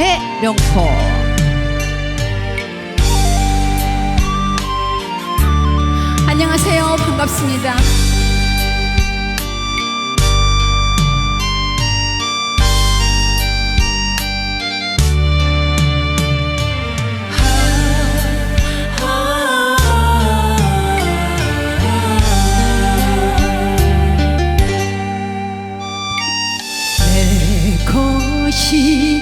해령포 안녕하세요. 반갑습니다. 내 것이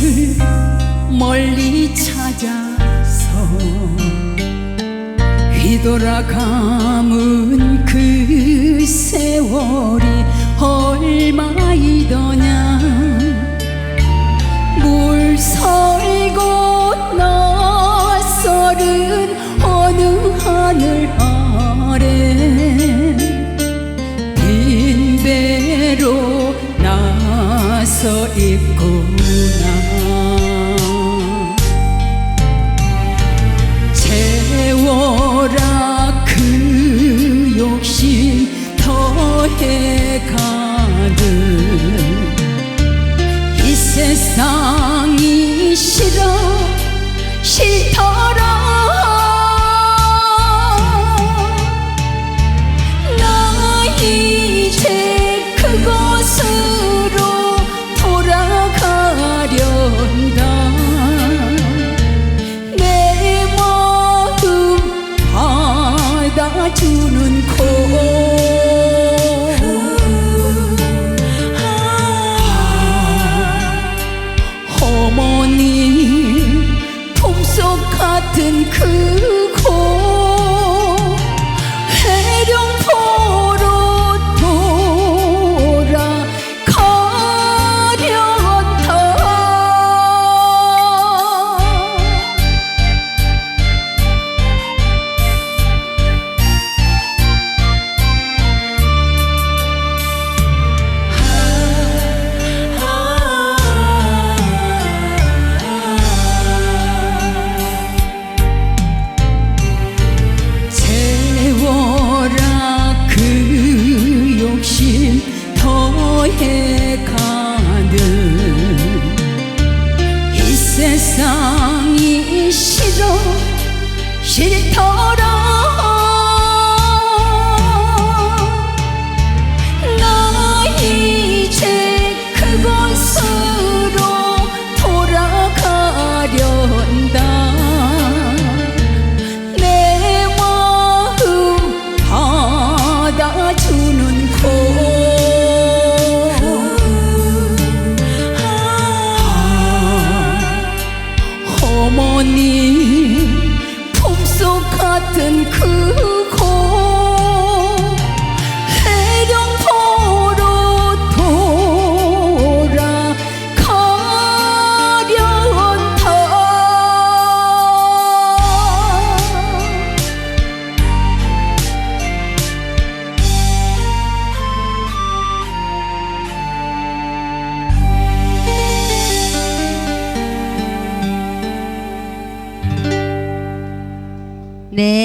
것을 멀리 찾아서 휘돌아감은 그 세월이 세상이 싫어 같은 그곳 싫더라. 나 이제 그곳으로 돌아가련다. 내 마음 받아주는 곳. 어머니 품속 같은 그 네